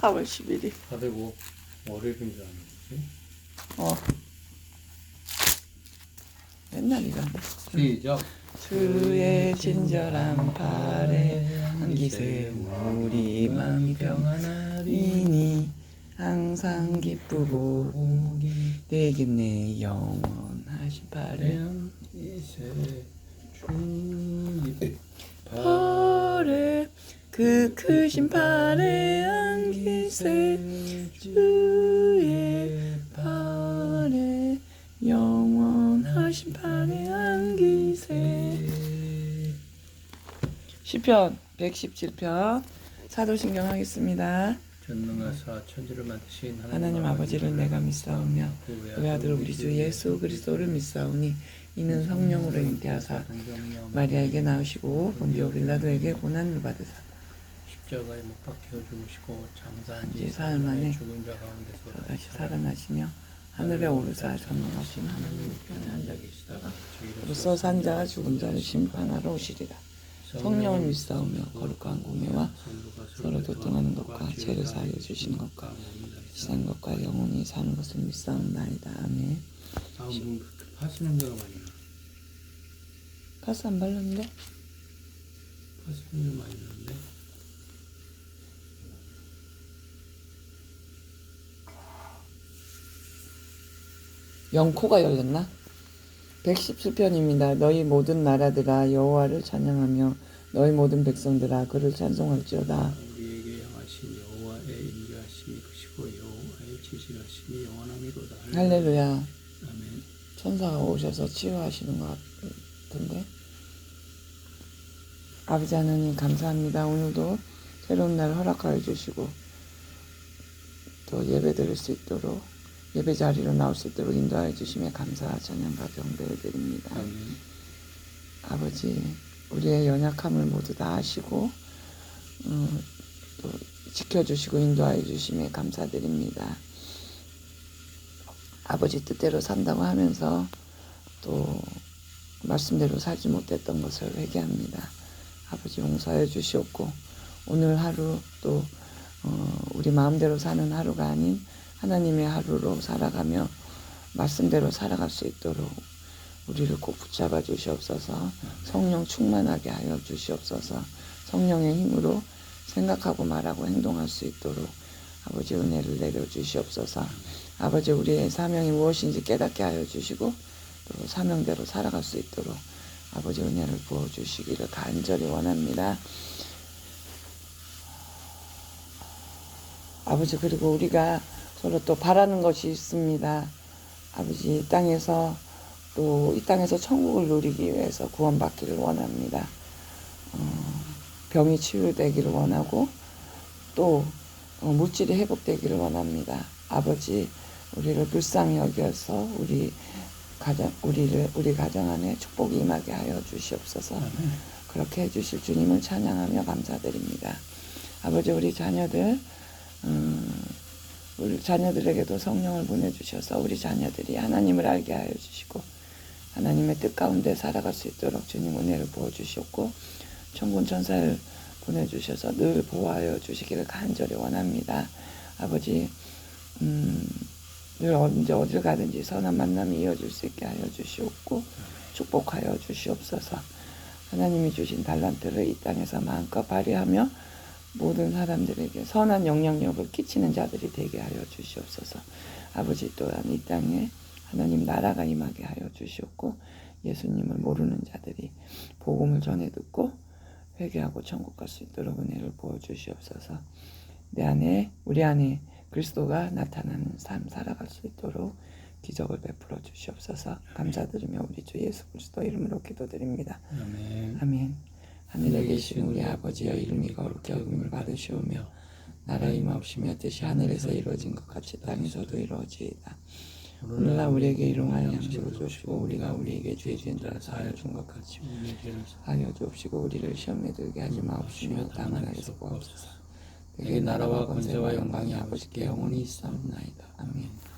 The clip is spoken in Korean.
4월 10일이. 다들 뭐 월요일인 줄 아는지 어. 맨날 이런다. 시작 주의 친절한 팔에 안기세 우리 마음이 평안하리니 항상 기쁘고 되겠네 영원하신 팔에 이세 주님 팔에 그 크신 팔에 안기세 주의 팔에 영원하신 팔에 안기세. 시편 117편 사도신경 하겠습니다. 전능하사 천지를 만드신 하나님 아버지를 내가 믿사오며 그 아들 우리 주 예수 그리스도를 믿사오니 이는 성령으로 잉태하사 마리아에게 나오시고 본디오 빌라도에게 고난을 받으사 십자가에 못 박혀 죽으시고 장사한 지 사흘 만에 죽은 자 가운데서 다시 살아나시며 하늘에 오르사 전능하신 하나님 편에 앉아 계시다가 그로서 산자와 죽은 자를 심판하러 오시리라. 성령을 믿사오며 거룩한 공예와 서로 교통하는 것과 죄를 사하여 주시는 것과 지상 것과 영원히 사는 것을 믿사옵나이다. 아멘. 다음 분 하시는 데가 많이 나 가스 안 발랐는데? 하시는 데 많이 나는데 영코가 열렸나? 117편입니다. 너희 모든 나라들아 여호와를 찬양하며 너희 모든 백성들아 그를 찬송할지어다. 우리에게 향하신 여호와의 인자하심이 크시고 여호와의 지시하심이 영원함이로다 할렐루야. 아멘 천사가 오셔서 치유하시는 것 같은데. 아버지 하나님 감사합니다. 오늘도 새로운 날 허락하여 주시고 또 예배 드릴 수 있도록 예배 자리로 나올 수 있도록 인도하여 주심에 감사 찬양과 경배를 드립니다. 아멘 아버지 우리의 연약함을 모두 다 아시고 어, 또 지켜주시고 인도하여 주심에 감사드립니다. 아버지 뜻대로 산다고 하면서 또 말씀대로 살지 못했던 것을 회개합니다. 아버지 용서해 주시옵고 오늘 하루 또 어, 우리 마음대로 사는 하루가 아닌 하나님의 하루로 살아가며 말씀대로 살아갈 수 있도록 우리를 꼭 붙잡아 주시옵소서. 성령 충만하게 하여 주시옵소서. 성령의 힘으로 생각하고 말하고 행동할 수 있도록 아버지 은혜를 내려 주시옵소서. 아버지 우리의 사명이 무엇인지 깨닫게 하여 주시고 또 사명대로 살아갈 수 있도록 아버지 은혜를 부어 주시기를 간절히 원합니다. 아버지 그리고 우리가 서로 또 바라는 것이 있습니다. 아버지 이 땅에서 또 이 땅에서 천국을 누리기 위해서 구원받기를 원합니다. 어, 병이 치유되기를 원하고 또 어, 물질이 회복되기를 원합니다. 아버지 우리를 불쌍히 여겨서 우리 가정 우리를 우리 가정 안에 축복이 임하게 하여 주시옵소서. 그렇게 해주실 주님을 찬양하며 감사드립니다. 아버지 우리 자녀들 음, 우리 자녀들에게도 성령을 보내주셔서 우리 자녀들이 하나님을 알게 하여 주시고 하나님의 뜻 가운데 살아갈 수 있도록 주님 은혜를 부어주셨고 천군 천사를 보내주셔서 늘 보호하여 주시기를 간절히 원합니다. 아버지 음, 늘 언제 어딜 가든지 선한 만남이 이어질 수 있게 하여 주시옵고 축복하여 주시옵소서 하나님이 주신 달란트를 이 땅에서 마음껏 발휘하며 모든 사람들에게 선한 영향력을 끼치는 자들이 되게 하여 주시옵소서. 아버지 또한 이 땅에 하나님 나라가 임하게 하여 주시옵고 예수님을 모르는 자들이 복음을 전해 듣고 회개하고 천국 갈 수 있도록 은혜를 부어 주시옵소서. 내 안에 우리 안에 그리스도가 나타나는 삶 살아갈 수 있도록 기적을 베풀어 주시옵소서. 감사드리며 우리 주 예수 그리스도 이름으로 기도드립니다. 아멘 아멘. 하늘에 계신 우리 아버지여 이름이 거룩히 여김을 받으시오며 나라의 임하옵시며 뜻이 하늘에서 이루어진 것 같이 땅에서도 이루어지이다. 오늘날 우리에게 일용할 양식을 주시고 우리가 우리에게 죄 지은 자를 사하여 준 것 같이 하여 주옵시고 우리를 시험에 들게 하지 마옵시며 다만 악에서 구하옵소서. 내게 나라와 권세와 영광이 아버지께 영원히 있사옵나이다 아멘.